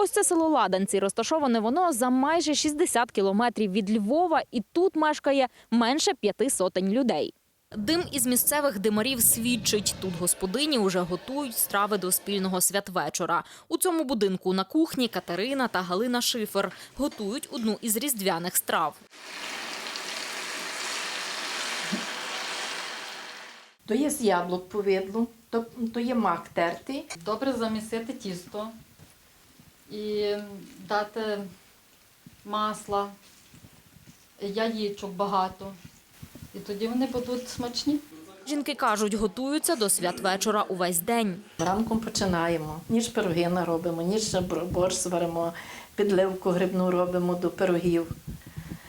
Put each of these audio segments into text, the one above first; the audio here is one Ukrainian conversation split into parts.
Ось це село Ладанці. Розташоване воно за майже 60 кілометрів від Львова, і тут мешкає менше п'яти сотень людей. Дим із місцевих димарів свідчить. Тут господині уже готують страви до спільного святвечора. У цьому будинку на кухні Катерина та Галина Шифер готують одну із різдвяних страв. То є з яблук повидло, то, то є мак тертий. Добре замісити тісто і дати масла, яєчок багато. І тоді вони будуть смачні. Жінки кажуть, готуються до святвечора увесь день. Ранком починаємо. Ніж пироги наробимо, ніж борщ сваримо, підливку грибну робимо до пирогів.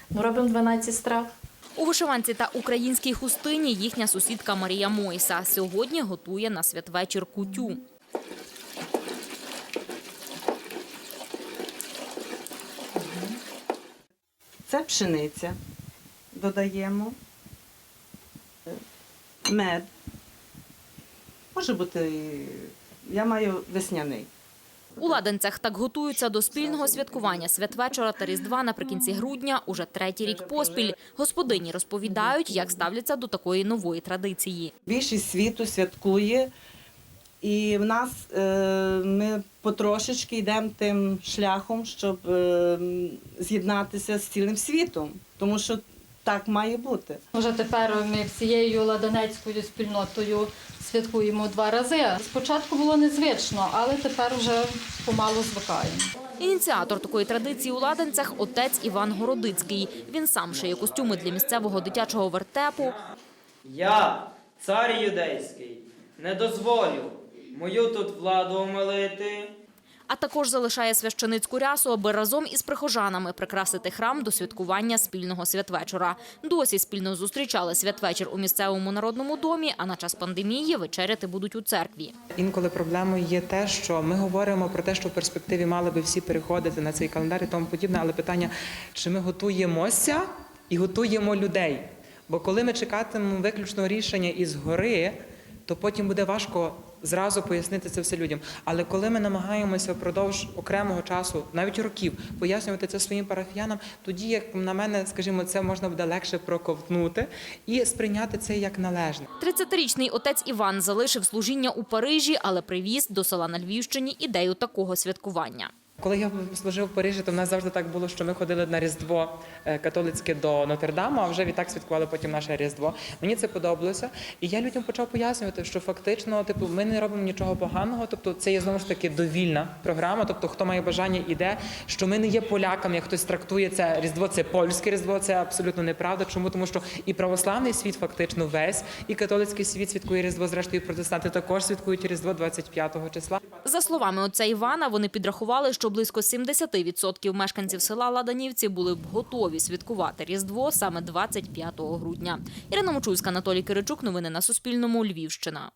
Ну, робимо 12 страв. У вишиванці та українській хустині їхня сусідка Марія Мойса сьогодні готує на святвечір кутю. Це пшениця. Додаємо е, мед. Може бути, я маю весняний. У Ладенцях так готуються до спільного святкування святвечора та Різдва наприкінці грудня уже третій рік поспіль. Господині розповідають, як ставляться до такої нової традиції. Більшість світу святкує, і в нас е, ми потрошечки йдемо тим шляхом, щоб е, з'єднатися з цілим світом, тому що так має бути. Вже тепер ми всією ладанецькою спільнотою святкуємо два рази. Спочатку було незвично, але тепер вже помалу звикаємо. Ініціатор такої традиції у Ладенцях – отець Іван Городицький. Він сам шиє костюми для місцевого дитячого вертепу, Я, цар юдейський, не дозволю мою тут владу омилити. а також залишає священицьку рясу, аби разом із прихожанами прикрасити храм до святкування спільного святвечора. Досі спільно зустрічали святвечір у місцевому народному домі, а на час пандемії вечеряти будуть у церкві. Інколи проблемою є те, що ми говоримо про те, що в перспективі мали би всі переходити на цей календар і тому подібне, але питання, чи ми готуємося і готуємо людей? Бо коли ми чекатимемо виключного рішення із гори, то потім буде важко зразу пояснити це все людям. Але коли ми намагаємося впродовж окремого часу, навіть років, пояснювати це своїм парафіянам, тоді, як на мене, скажімо, це можна буде легше проковтнути і сприйняти це як належне. 30-річний отець Іван залишив служіння у Парижі, але привіз до села на Львівщині ідею такого святкування. Коли я служив в Парижі, то в нас завжди так було, що ми ходили на Різдво е, католицьке до Нотр-Даму, а вже відтак святкували потім наше Різдво. Мені це подобалося. І я людям почав пояснювати, що фактично, типу, ми не робимо нічого поганого. Тобто, це є знову ж таки довільна програма. Тобто, хто має бажання, іде, що ми не є поляками, як хтось трактує це Різдво, це польське Різдво. Це абсолютно неправда. Чому? Тому що і православний світ фактично весь, і католицький світ святкує Різдво. Зрештою, протестанти також святкують Різдво 25 числа. За словами отця Івана, вони підрахували, що близько 70% мешканців села Ладанівці були б готові святкувати Різдво саме 25 грудня. Ірина Мочульська, Анатолій Киричук. Новини на Суспільному. Львівщина.